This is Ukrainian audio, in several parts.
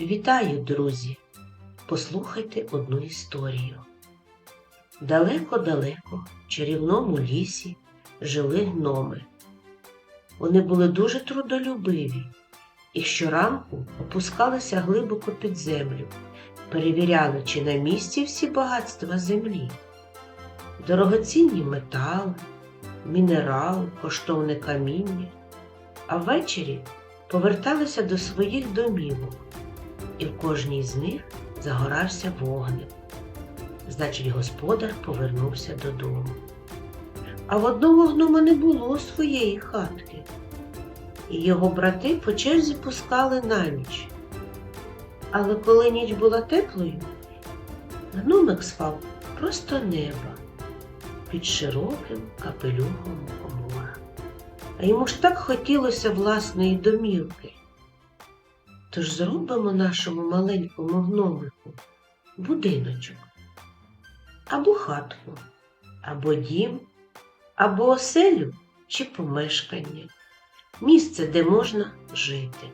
Вітаю, друзі! Послухайте одну історію. Далеко-далеко в чарівному лісі жили гноми. Вони були дуже трудолюбиві і щоранку опускалися глибоко під землю, перевіряли, чи на місці всі багатства землі, дорогоцінні метали, мінерали, коштовне каміння, а ввечері поверталися до своїх домівок, і в кожній з них загорався вогник. Значить, господар повернувся додому. А в одного гнома не було своєї хатки, і його брати по черзі пускали на ніч. Але коли ніч була теплою, гномик спав просто неба під широким капелюхом мора. А йому ж так хотілося власної домівки. Тож зробимо нашому маленькому гномику будиночок, або хатку, або дім, або оселю чи помешкання, місце, де можна жити.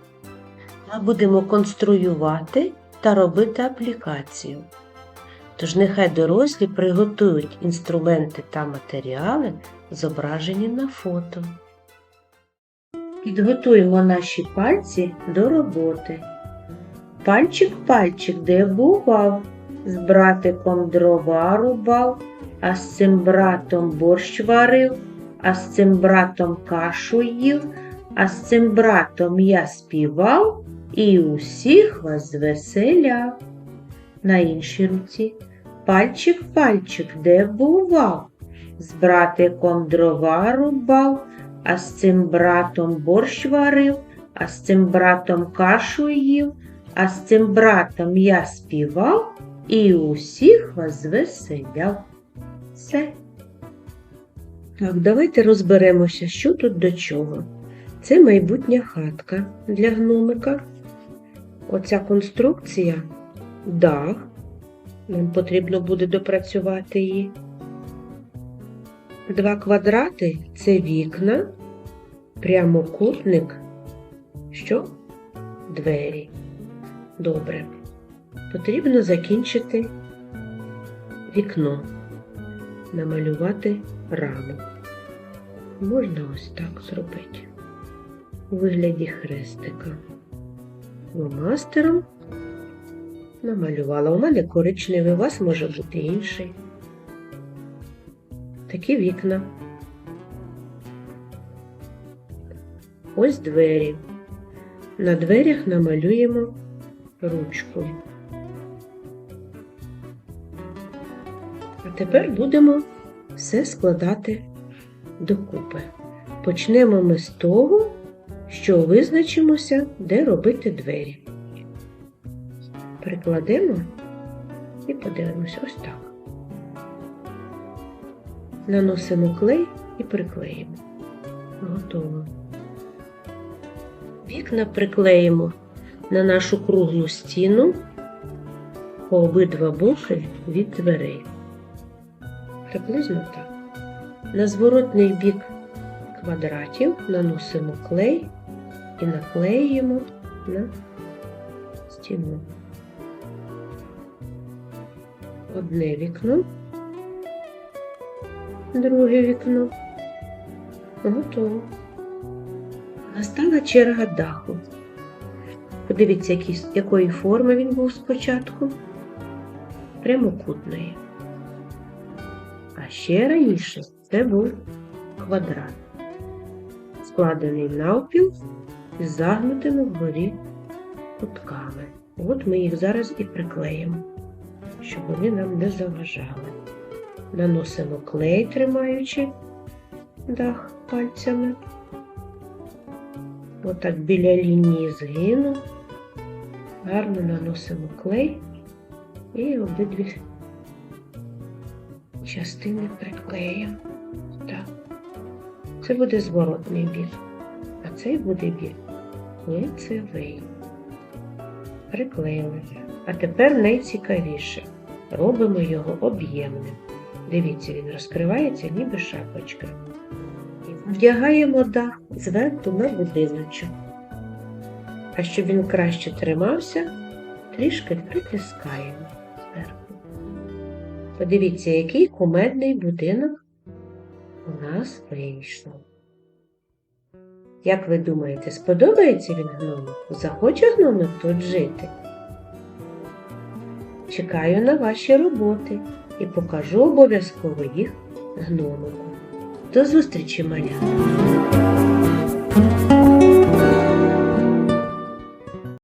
Ми будемо конструювати та робити аплікацію. Тож нехай дорослі приготують інструменти та матеріали, зображені на фото. Підготуємо наші пальці до роботи. Пальчик-пальчик, де бував, з братиком дрова рубав, а з цим братом борщ варив, а з цим братом кашу їв, а з цим братом я співав і усіх вас звеселяв. На іншій руці пальчик-пальчик, де бував, з братиком дрова рубав, а з цим братом борщ варив, а з цим братом кашу їв, а з цим братом я співав і усіх вас звеселяв. Все. Так, давайте розберемося, що тут до чого. Це майбутня хатка для гномика. Оця конструкція дах. Нам потрібно буде допрацювати її. Два квадрати це вікна, прямокутник, що? Двері. Добре. Потрібно закінчити вікно, намалювати раму. Можна ось так зробити у вигляді хрестика. Ломастером намалювала. У мене коричневий, у вас може бути інший. Такі вікна. Ось двері. На дверях намалюємо ручку. А тепер будемо все складати докупи. Почнемо ми з того, що визначимося, де робити двері. Прикладемо і подивимося ось так. Наносимо клей і приклеїмо. Готово. Вікна приклеїмо на нашу круглу стіну по обидва боки від дверей. Приблизно так. На зворотний бік квадратів наносимо клей і наклеїмо на стіну. Одне вікно, друге вікно. Готово. Настала черга даху. Подивіться, які, якої форми він був спочатку. Прямокутної. А ще раніше це був квадрат, складений навпіл з загнутими вгорі кутками. От ми їх зараз і приклеїмо, щоб вони нам не заважали. Наносимо клей, тримаючи дах пальцями. Отак біля лінії згину. Гарно наносимо клей і обидві частини приклеїмо. Так. Це буде зворотний бік, а цей буде бік лицевий. Приклеїли. А тепер найцікавіше. Робимо його об'ємним. Дивіться, він розкривається ніби шапочка. Вдягаємо дах зверху на будиночок. А щоб він краще тримався, трішки притискаємо зверху. Подивіться, який кумедний будинок у нас вийшов. Як ви думаєте, сподобається він гномику? Захоче гномик тут жити? Чекаю на ваші роботи і покажу обов'язково їх гномику. До зустрічі, малята!